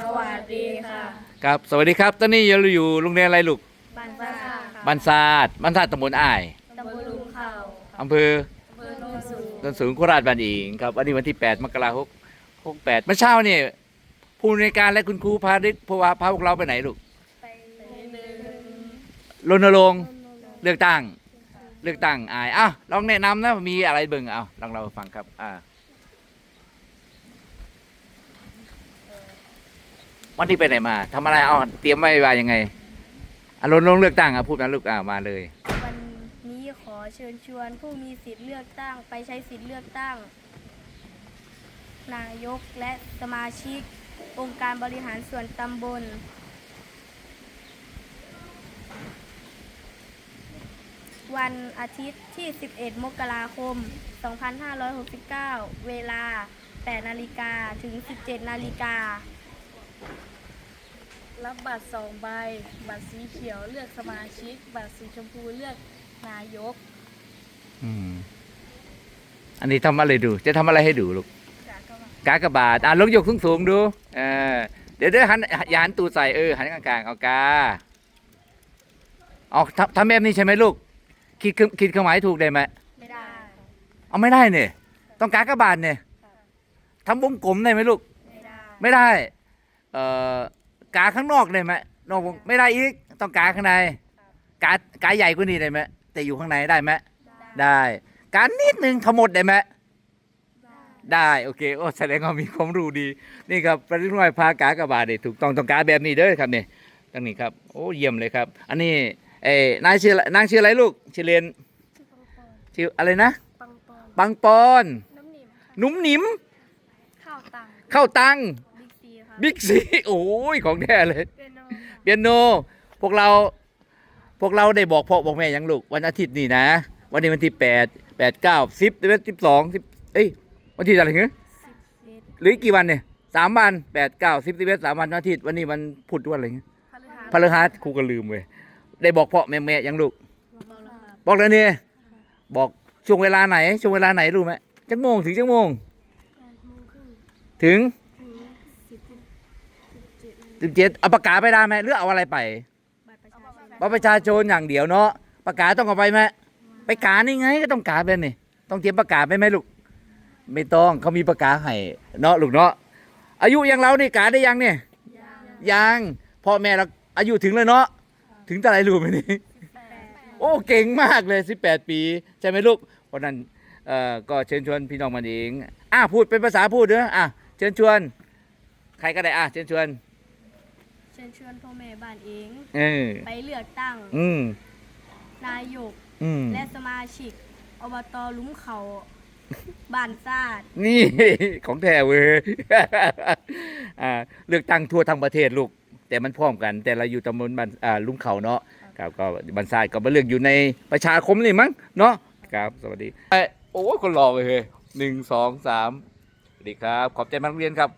สวัสดีค่ะครับสวัสดีครับตอนนี้เราอยู่โรงเรียนอะไรลูกบันซ่าค่ะบันซาดบันซาดตำบลอ้ายตำบลลุงเขาอำเภออำเภอโนนสูงต้นสูงโคราชบันอิงครับวันนี้วันที่ 8 มกราคม68เมื่อเช้านี่ผู้ในวยการและคุณครูพาดึกพาพาพวกเราไปไหนลูกไปเดินรณรงค์เลือกตั้งเลือกตั้งอายอ้าวลองแนะนำนะมีอะไรเบิ่งเอาลองเราฟังครับอ่า วันที่ไปไหนมาทำอะไรเอาเตรียมไว้ว่ายังไงอะรณรงเลือกตั้งอะพูดนะลูกอ่ามาเลย วันนี้ขอเชิญชวนผู้มีสิทธิ์เลือกตั้ง ไปใช้สิทธิ์เลือกตั้ง นายกและสมาชิก องค์การบริหารส่วนตำบล วันอาทิตย์ที่ 11 มกราคม 2569 เวลา 8 นาฬิกาถึง 17 นาฬิกา รับบัตรสองใบ บัตรสีเขียวเลือกสมาชิก บัตรสีชมพูเลือกนายกอืมอันนี้ทำอะไรดู จะทำอะไรให้ดูลูกกากบาทกากบาทอะลองยกสูงสูงๆดูเออเดี๋ยวเดี๋ยวหันอย่าหันตูดใส่เออหันกลางๆเอากาเอาทำทำแบบนี้ใช่ไหมลูกคิดเครื่องคิดเครื่องหมายถูกได้ไหมไม่ได้เอาไม่ได้เนี่ยต้องกากบาทเนี่ยทำวงกลมได้ไหมลูก ไม่ได้ ไม่ได้ เอ่อกาข้างนอกได้ไหมนอกวงไม่ได้อีกต้องกาข้างในกากาใหญ่กว่านี้ได้ไหมแต่อยู่ข้างในได้ไหมได้การนิดนึงทั้งหมดได้ไหมได้โอเคโอ้แสดงว่ามีความรู้ดีนี่ครับประดิษฐ์น้อยพากากบาทเนี่ยถูกต้องต้องกาแบบนี้เด้อครับเนี่ยตั้งนี้ครับโอ้เยี่ยมเลยครับ อันนี้เอ้นายชื่ออะไรนางชื่ออะไรลูกชื่อเรียนชื่ออะไรนะปังปอนปังปอนน้ำหนิมค่ะหนุ่มหนิมข้าวตังเข้าตัง บิ๊กซีค่ะบิ๊กซีโอ้ยของแท้เลย เป็นโนเปียโน พวกเรา พวกเราได้บอกพ่อบอกแม่ยังลูก วันอาทิตย์นี่นะ วันนี้วันที่แปดแปดเก้าสิบสิบสองสิบเอ้ย วันที่อะไรเงี้ยเอ็ดหรืออีกกี่วันเนี่ยสามวันแปดเก้าสิบสิบเอ็ดสามวันวันอาทิตย์วันนี้วันพุธวันอะไรเงี้ยพฤหัสพฤหัสครูก็ลืมเว้ยได้บอกพ่อแม่แม่ยังลูก บอกแล้วครับบอกแล้วเนี่ยบอกช่วงเวลาไหน ช่วงเวลาไหนรู้ไหมจังโมงถึงจังโมงแปดโมงครึ่งถึง ถึงสิบสิบเจ็ด สิบเจ็ดเอาปากกาไปได้ไหมหรือเอาอะไรไปบัตรประชาชนบัตรประชาชนอย่างเดียวเนาะปากกาต้องเอาไปไหมไปกานี่ไงก็ต้องกาเป็นนี่ต้องเตรียมปากกาไปไหมลูกไม่ต้องเขามีปากกาให้เนาะลูกเนาะอายุอย่างเรานี่กาได้ยังเนี่ยยังพ่อแม่เราอายุถึงเลยเนาะถึงเท่าไหรรู้ไหมนี่แปดโอ้เก่งมากเลย 18 ปี ใช่ไหมลูกเพราะนั้นเอ่อก็เชิญชวนพี่น้องมันเองอะพูดเป็นภาษาพูดเด้ออะเชิญชวน ใครก็ได้อะเชิญชวนเชิญชวนพ่อแม่บ้านเองเออไปเลือกตั้ง อืมนายก อืมและสมาชิก อบตหลุมเขาบ้านซาดนี่ ของแท้เว้ยอ่าเลือกตั้งทั่วทั้งประเทศลูก แต่มันพร้อมกัน แต่เราอยู่ตำบลบันอ่าลุงเขาเนาะครับก็บันซายก็มาเลือกอยู่ในประชาคมนี่มั้งเนาะครับ สวัสดีเอ้ยโอ้ยคนรอไปเลยหนึ่งสองสามสวัสดีครับ ขอบใจมากนักเรียนครับ